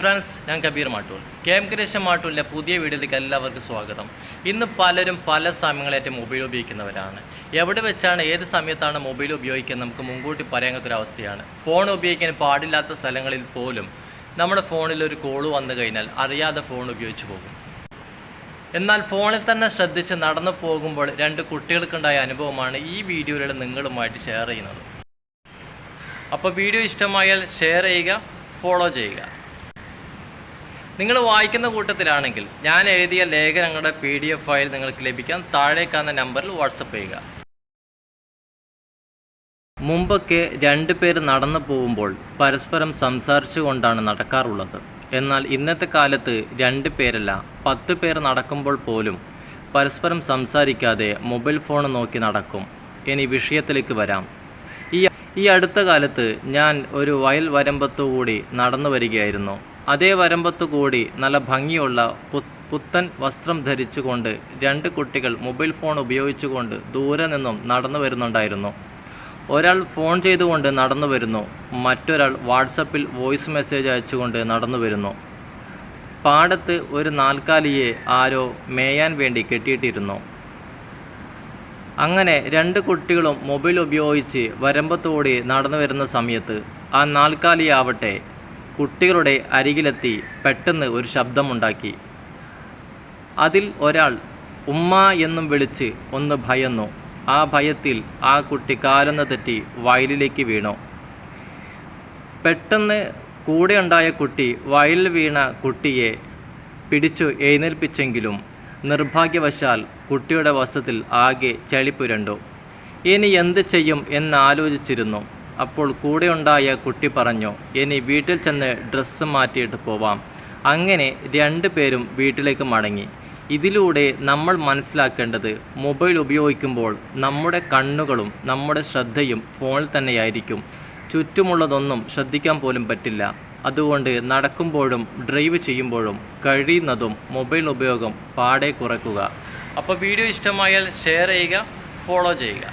Friends ഞാൻ Kabir Mattool K M Krishna മാട്ടൂലിന്റെ പുതിയ വീഡിയോയിലേക്ക് എല്ലാവർക്കും സ്വാഗതം. ഇന്ന് പലരും പല സമയങ്ങളായിട്ട് മൊബൈൽ ഉപയോഗിക്കുന്നവരാണ്. എവിടെ വെച്ചാണ് ഏത് സമയത്താണ് മൊബൈൽ ഉപയോഗിക്കുന്നത് നമുക്ക് മുൻകൂട്ടി പറയാത്തൊരവസ്ഥയാണ് ഫോൺ ഉപയോഗിക്കാൻ പാടില്ലാത്ത സ്ഥലങ്ങളിൽ പോലും നമ്മുടെ ഫോണിൽ ഒരു കോൾ വന്നു കഴിഞ്ഞാൽ അറിയാതെ ഫോൺ ഉപയോഗിച്ച് പോകും. എന്നാൽ ഫോണിൽ തന്നെ ശ്രദ്ധിച്ച് നടന്നു പോകുമ്പോൾ രണ്ട് കുട്ടികൾക്കുണ്ടായ അനുഭവമാണ് ഈ വീഡിയോയിലൂടെ നിങ്ങളുമായിട്ട് ഷെയർ ചെയ്യുന്നത്. അപ്പോൾ വീഡിയോ ഇഷ്ടമായാൽ ഷെയർ ചെയ്യുക ഫോളോ ചെയ്യുക. നിങ്ങൾ വായിക്കുന്ന കൂട്ടത്തിലാണെങ്കിൽ ഞാൻ എഴുതിയ ലേഖനങ്ങളുടെ പി ഡി എഫ് ഫയൽ നിങ്ങൾക്ക് ലഭിക്കാൻ താഴെ കാണുന്ന നമ്പറിൽ വാട്സപ്പ് ചെയ്യുക. മുമ്പൊക്കെ രണ്ട് പേര് നടന്നു പോകുമ്പോൾ പരസ്പരം സംസാരിച്ചുകൊണ്ടാണ് നടക്കാറുള്ളത്. എന്നാൽ ഇന്നത്തെ കാലത്ത് രണ്ട് പേരല്ല പത്ത് പേർ നടക്കുമ്പോൾ പോലും പരസ്പരം സംസാരിക്കാതെ മൊബൈൽ ഫോൺ നോക്കി നടക്കും. ഇനി വിഷയത്തിലേക്ക് വരാം. ഈ ഈ അടുത്ത കാലത്ത് ഞാൻ ഒരു വയൽ വരമ്പത്തു കൂടി നടന്നു വരികയായിരുന്നു. അതേ വരമ്പത്തു കൂടി നല്ല ഭംഗിയുള്ള പുത്തൻ വസ്ത്രം ധരിച്ചുകൊണ്ട് രണ്ട് കുട്ടികൾ മൊബൈൽ ഫോൺ ഉപയോഗിച്ചുകൊണ്ട് ദൂരെ നിന്നും നടന്നു വരുന്നുണ്ടായിരുന്നു. ഒരാൾ ഫോൺ ചെയ്തുകൊണ്ട് നടന്നു വരുന്നു മറ്റൊരാൾ വാട്സപ്പിൽ വോയിസ് മെസ്സേജ് അയച്ചുകൊണ്ട് നടന്നു വരുന്നു. പാടത്ത് ഒരു നാൽക്കാലിയെ ആരോ മേയാൻ വേണ്ടി കെട്ടിയിട്ടിരുന്നു. അങ്ങനെ രണ്ട് കുട്ടികളും മൊബൈൽ ഉപയോഗിച്ച് വരമ്പത്തോടി നടന്നു വരുന്ന സമയത്ത് ആ നാൽക്കാലിയാവട്ടെ കുട്ടികളുടെ അരികിലെത്തി പെട്ടെന്ന് ഒരു ശബ്ദമുണ്ടാക്കി. അതിൽ ഒരാൾ ഉമ്മ എന്നും വിളിച്ച് ഒന്ന് ഭയന്നു. ആ ഭയത്തിൽ ആ കുട്ടി കാലൊന്ന് തെറ്റി വയലിലേക്ക് വീണു. പെട്ടെന്ന് കൂടെ ഉണ്ടായ കുട്ടി വയലിൽ വീണ കുട്ടിയെ പിടിച്ചു എഴുന്നേൽപ്പിച്ചെങ്കിലും നിർഭാഗ്യവശാൽ കുട്ടിയുടെ വസ്ത്രത്തിൽ ആകെ ചളിപ്പുരണ്ടു ഇനി എന്ത് ചെയ്യും എന്നാലോചിച്ചിരുന്നു അപ്പോൾ കൂടെയുണ്ടായ കുട്ടി പറഞ്ഞു ഇനി വീട്ടിൽ ചെന്ന് ഡ്രസ്സ് മാറ്റിയിട്ട് പോവാം. അങ്ങനെ രണ്ടു പേരും വീട്ടിലേക്ക് മടങ്ങി. ഇതിലൂടെ നമ്മൾ മനസ്സിലാക്കേണ്ടത് മൊബൈൽ ഉപയോഗിക്കുമ്പോൾ നമ്മുടെ കണ്ണുകളും നമ്മുടെ ശ്രദ്ധയും ഫോണിൽ തന്നെയായിരിക്കും. ചുറ്റുമുള്ളതൊന്നും ശ്രദ്ധിക്കാൻ പോലും പറ്റില്ല. അതുകൊണ്ട് നടക്കുമ്പോഴും ഡ്രൈവ് ചെയ്യുമ്പോഴും കഴിയുന്നതും മൊബൈൽ ഉപയോഗം പാടെ കുറയ്ക്കുക. അപ്പോൾ വീഡിയോ ഇഷ്ടമായാൽ ഷെയർ ചെയ്യുക ഫോളോ ചെയ്യുക.